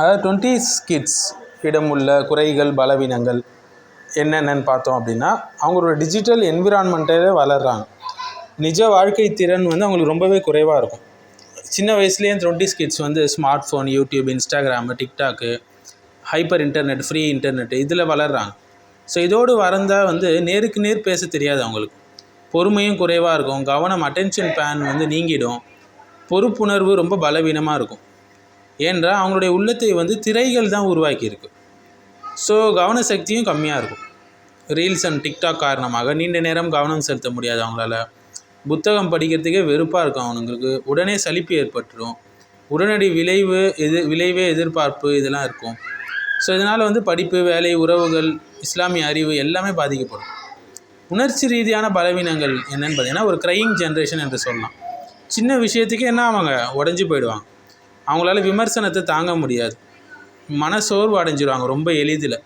அதாவது twenty kids இடம் உள்ள குறைகள் பலவீனங்கள் என்னென்னு பார்த்தோம் அப்படின்னா அவங்களோட டிஜிட்டல் என்விரான்மெண்ட்டில் வளர்கிறாங்க நிஜ வாழ்க்கை திறன் வந்து அவங்களுக்கு ரொம்பவே குறைவாக இருக்கும். சின்ன வயசுலேயே டுவெண்ட்டி கிட்ஸ் வந்து smart phone YouTube Instagram TikTok hyper internet free internet இதில் வளர்கிறாங்க ஸோ இதோடு வளர்ந்தால் வந்து நேருக்கு நேர் பேச தெரியாது அவங்களுக்கு. பொறுமையும் குறைவாக இருக்கும். கவனம் அட்டென்ஷன் பேன் வந்து நீங்கிடும். பொறுப்புணர்வு ரொம்ப பலவீனமாக இருக்கும். ஏன்றால் அவங்களுடைய உள்ளத்தை வந்து திரைகள் தான் உருவாக்கியிருக்கு. ஸோ கவன சக்தியும் கம்மியாக இருக்கும். ரீல்ஸ் அண்ட் டிக்டாக் காரணமாக நீண்ட நேரம் கவனம் செலுத்த முடியாது அவங்களால. புத்தகம் படிக்கிறதுக்கே வெறுப்பாக இருக்கும் அவனுங்களுக்கு. உடனே சலிப்பு ஏற்பட்டுரும். உடனடி விளைவு எது விளைவே எதிர்பார்ப்பு இதெல்லாம் இருக்கும். ஸோ இதனால் வந்து படிப்பு வேலை உறவுகள் இஸ்லாமிய அறிவு எல்லாமே பாதிக்கப்படும். உணர்ச்சி ரீதியான பலவீனங்கள் என்னென்னு பார்த்தீங்கன்னா ஒரு க்ரையிங் ஜென்ரேஷன் என்று சொல்லலாம். சின்ன விஷயத்துக்கு என்ன அவங்க உடஞ்சி போயிடுவாங்க. அவங்களால விமர்சனத்தை தாங்க முடியாது. மனசோர்வு அடைஞ்சிருவாங்க ரொம்ப எளிதில்.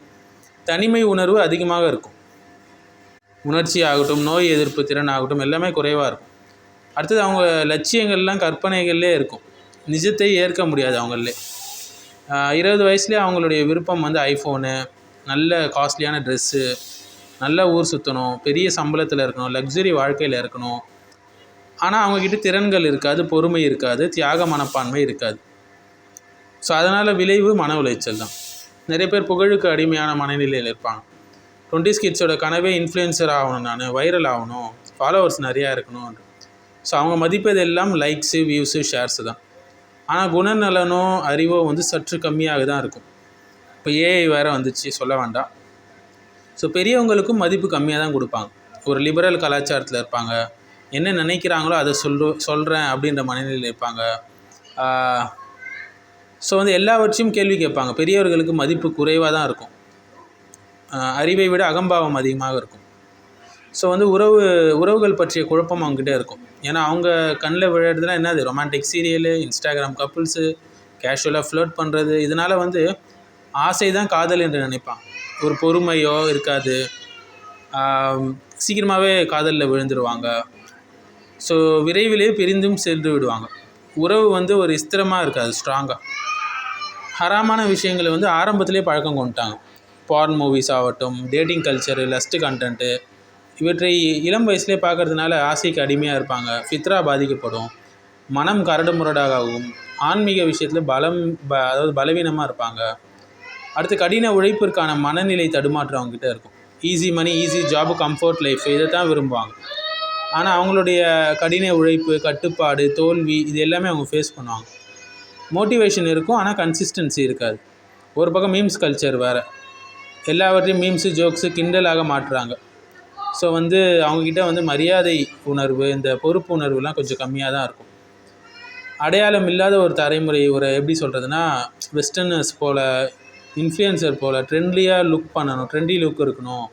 தனிமை உணர்வு அதிகமாக இருக்கும். உணர்ச்சி ஆகட்டும் நோய் எதிர்ப்பு திறன் ஆகட்டும் எல்லாமே குறைவாக இருக்கும். அடுத்தது அவங்க லட்சியங்கள்லாம் கற்பனைகள்லே இருக்கும். நிஜத்தை ஏற்க முடியாது அவங்களே. இருபது வயசுலேயே அவங்களுடைய விருப்பம் வந்து ஐஃபோனு நல்ல காஸ்ட்லியான ட்ரெஸ்ஸு நல்ல ஊர் சுற்றணும் பெரிய சம்பளத்தில் இருக்கணும் லக்ஸுரி வாழ்க்கையில் இருக்கணும். ஆனால் அவங்கக்கிட்ட திறன்கள் இருக்காது பொறுமை இருக்காது தியாக மனப்பான்மை இருக்காது. ஸோ அதனால் விளைவு மன உளைச்சல் தான். நிறைய பேர் புகழுக்கு அடிமையான மனநிலையில் இருப்பாங்க. டுவெண்ட்டி கிட்ஸோட கனவே இன்ஃப்ளூயன்சர் ஆகணும் நான் வைரல் ஆகணும் ஃபாலோவர்ஸ் நிறையா இருக்கணும் ஸோ அவங்க மதிப்பது எல்லாம் லைக்ஸு வியூஸு ஷேர்ஸு தான். ஆனால் குணநலனோ அறிவோ வந்து சற்று கம்மியாக தான் இருக்கும். இப்போ ஏஐ வேறு வந்துச்சு சொல்ல வேண்டாம். ஸோ பெரியவங்களுக்கும் மதிப்பு கம்மியாக தான் கொடுப்பாங்க. ஒரு லிபரல் கலாச்சாரத்தில் இருப்பாங்க. என்ன நினைக்கிறாங்களோ அதை சொல் சொல்கிறேன் அப்படின்ற மனநிலையில் இருப்பாங்க. ஸோ வந்து எல்லாவற்றையும் கேள்வி கேட்பாங்க. பெரியவர்களுக்கு மதிப்பு குறைவாக தான் இருக்கும். அறிவை விட அகம்பாவம் அதிகமாக இருக்கும். ஸோ வந்து உறவு உறவுகள் பற்றிய குழப்பம் அவங்ககிட்ட இருக்கும். ஏன்னா அவங்க கண்ணில் விழுறதுலாம் என்னது? ரொமான்டிக் சீரியலு இன்ஸ்டாகிராம் கப்புள்ஸு கேஷுவலாக ஃப்ளோட் பண்ணுறது இதனால் வந்து ஆசை தான் காதல் என்று நினைப்பான் ஒரு பொறுமையோ இருக்காது. சீக்கிரமாகவே காதலில் விழுந்துருவாங்க. ஸோ விரைவிலே பிரிந்தும் சென்று விடுவாங்க. உறவு வந்து ஒரு ஸ்திரமாக இருக்காது ஸ்ட்ராங்காக ஹராமான விஷயங்களை வந்து ஆரம்பத்திலே பழக்கம் கொண்டுட்டாங்க. பார்ன் மூவிஸ் ஆகட்டும் டேட்டிங் கல்ச்சரு லஸ்ட்டு கண்டென்ட்டு இவற்றை இளம் வயசுலேயே பார்க்கறதுனால ஆசைக்கு அடிமையாக இருப்பாங்க ஃபித்ரா பாதிக்கப்படும் மனம் கரடு முரடாகவும் ஆன்மீக விஷயத்தில் பலம் ப அதாவது பலவீனமாக இருப்பாங்க. அடுத்து கடின உழைப்பிற்கான மனநிலை தடுமாற்றம் அவங்ககிட்ட இருக்கும். Easy money easy job comfort life இதை தான் விரும்புவாங்க. ஆனால் அவங்களுடைய கடின உழைப்பு கட்டுப்பாடு தோல்வி இது எல்லாமே அவங்க ஃபேஸ் பண்ணுவாங்க. மோட்டிவேஷன் இருக்கும் ஆனால் கன்சிஸ்டன்சி இருக்காது. ஒரு பக்கம் மீம்ஸ் கல்ச்சர் வேறு. எல்லாவற்றையும் மீம்ஸு ஜோக்ஸு கிண்டலாக மாற்றுறாங்க. ஸோ வந்து அவங்கக்கிட்ட வந்து மரியாதை உணர்வு இந்த பொறுப்பு உணர்வுலாம் கொஞ்சம் கம்மியாக தான் இருக்கும். அடையாளம் இல்லாத ஒரு தலைமுறை ஒரு எப்படி சொல்கிறதுனா வெஸ்டர்னர்ஸ் போல் இன்ஃப்ளூயன்சர் போல் ட்ரெண்ட்லியாக லுக் பண்ணணும் ட்ரெண்டி லுக் இருக்கணும்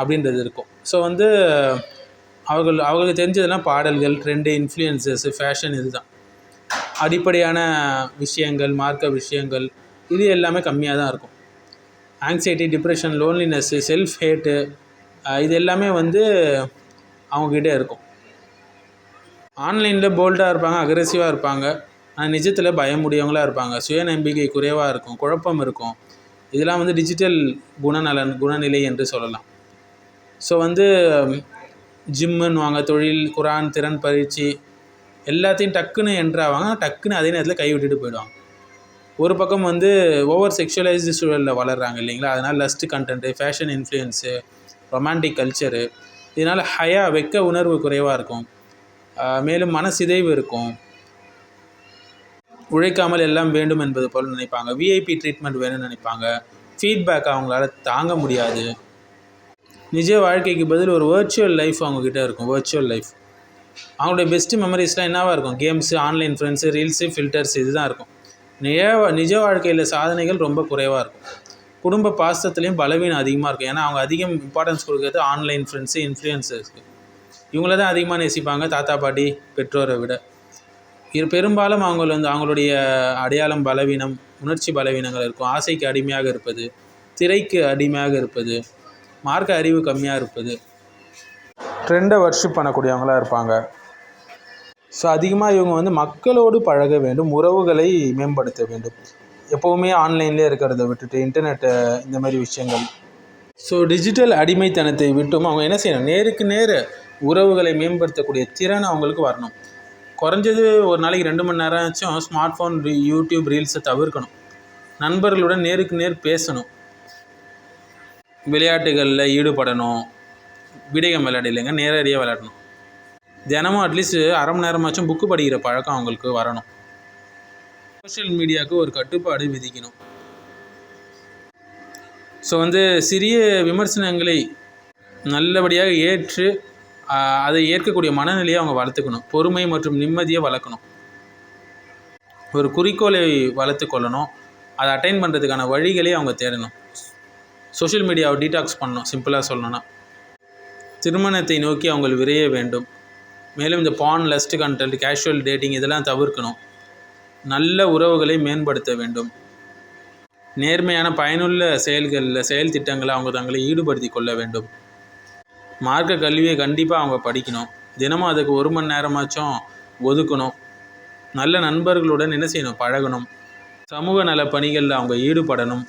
அப்படின்றது இருக்கும். ஸோ வந்து அவர்கள் அவர்களுக்கு தெரிஞ்சதெல்லாம் பாடல்கள் ட்ரெண்டு இன்ஃப்ளூயன்சஸ் ஃபேஷன் இது தான் அடிப்படையான விஷயங்கள் மார்க்க விஷயங்கள் இது எல்லாமே கம்மியாக தான் இருக்கும் anxiety depression loneliness self hate இது எல்லாமே வந்து அவங்கக்கிட்டே இருக்கும். ஆன்லைனில் போல்டாக இருப்பாங்க அக்ரெசிவாக இருப்பாங்க. ஆனால் நிஜத்தில் பயமுடையவங்களாக இருப்பாங்க. சுய நம்பிக்கை குறைவாக இருக்கும் குழப்பம் இருக்கும். இதெல்லாம் வந்து டிஜிட்டல் குணநலன் குணநிலை என்று சொல்லலாம். ஸோ வந்து ஜிம்முன்னுவாங்க தொழில் குரான் திறன் பயிற்சி எல்லாத்தையும் டக்குன்னு என்ட்ராவாங்க டக்குன்னு அதே நேரத்தில் கை விட்டுட்டு போயிடுவாங்க. ஒரு பக்கம் வந்து ஓவர் செக்ஷுவலைஸ்டு சூழலில் வளர்கிறாங்க இல்லைங்களா? அதனால் lust content fashion influence romantic culture இதனால் ஹயா வெக்க உணர்வு குறைவாக இருக்கும். மேலும் மனசிதைவு இருக்கும். உழைக்காமல் எல்லாம் வேண்டும் என்பது போல் நினைப்பாங்க. விஐபி ட்ரீட்மெண்ட் வேணும்னு நினைப்பாங்க. ஃபீட்பேக் அவங்களால தாங்க முடியாது. நிஜ வாழ்க்கைக்கு பதில் ஒரு வேர்ச்சுவல் லைஃப் அவங்கக்கிட்ட இருக்கும் வேர்ச்சுவல் லைஃப் அவங்களுடைய பெஸ்ட்டு மெமரிஸ்லாம் என்னவாக இருக்கும்? Games online friends reels filters இதுதான் இருக்கும். நிஜ நிஜ வாழ்க்கையில் சாதனைகள் ரொம்ப குறைவாக இருக்கும். குடும்ப பாசத்துலேயும் பலவீனம் அதிகமாக இருக்கும். ஏன்னா அவங்க அதிகம் இம்பார்ட்டன்ஸ் கொடுக்குறது ஆன்லைன் ஃப்ரெண்ட்ஸு இன்ஃப்ளூயன்சர்ஸ்க்கு இவங்கள தான் அதிகமாக நேசிப்பாங்க தாத்தா பாட்டி பெற்றோரை விட. இது பெரும்பாலும் அவங்க வந்து அவங்களுடைய அடையாளம் பலவீனம் உணர்ச்சி பலவீனங்கள் இருக்கும். ஆசைக்கு அடிமையாக இருப்பது திரைக்கு அடிமையாக இருப்பது மார்க்க அறிவு கம்மியாக இருப்பது. ட்ரெண்டை வர்ஷிப் பண்ணக்கூடியவங்களாக இருப்பாங்க. ஸோ அதிகமாக இவங்க வந்து மக்களோடு பழக வேண்டும் உறவுகளை மேம்படுத்த வேண்டும். எப்போவுமே ஆன்லைன்லேயே இருக்கிறத விட்டுட்டு இன்டர்நெட்டு இந்த மாதிரி விஷயங்கள். ஸோ டிஜிட்டல் அடிமைத்தனத்தை விட்டும் அவங்க என்ன செய்யணும்? நேருக்கு நேர் உறவுகளை மேம்படுத்தக்கூடிய திறன் அவங்களுக்கு வரணும். குறைஞ்சது ஒரு நாளைக்கு ரெண்டு மணி நேரம் ஆச்சும் ஸ்மார்ட் ஃபோன் யூடியூப் ரீல்ஸை தவிர்க்கணும். நண்பர்களுடன் நேருக்கு நேர் பேசணும். விளையாட்டுகளில் ஈடுபடணும். வீடியோ விளையாட இல்லைங்க நேரடியாக விளையாடணும். தினமும் அட்லீஸ்ட் அரை மணி நேரமாச்சும் புக்கு படிக்கிற பழக்கம் அவங்களுக்கு வரணும். சோஷியல் மீடியாவுக்கு ஒரு கட்டுப்பாடு விதிக்கணும். ஸோ வந்து சிறிய விமர்சனங்களை நல்லபடியாக ஏற்று அதை ஏற்கக்கூடிய மனநிலையை அவங்க வளர்த்துக்கணும். பொறுமை மற்றும் நிம்மதியை வளர்க்கணும். ஒரு குறிக்கோளை வளர்த்து கொள்ளணும். அதை அட்டைன் பண்ணுறதுக்கான வழிகளை அவங்க தேடணும். சோஷியல் மீடியாவை டீடாக்ஸ் பண்ணணும் சிம்பிளாக சொல்லணும்னா. திருமணத்தை நோக்கி அவங்க விரைய வேண்டும். மேலும் இந்த porn lust content casual dating இதெல்லாம் தவிர்க்கணும். நல்ல உறவுகளை மேம்படுத்த வேண்டும். நேர்மையான பயனுள்ள செயல்களில் செயல் திட்டங்களை அவங்க தங்களை ஈடுபடுத்தி கொள்ள வேண்டும். மார்க்க கல்வியை கண்டிப்பாக அவங்க படிக்கணும். தினமும் அதுக்கு ஒரு மணி நேரமாச்சும் ஒதுக்கணும். நல்ல நண்பர்களுடன் என்ன செய்யணும்? பழகணும். சமூக நல பணிகளில் அவங்க ஈடுபடணும்.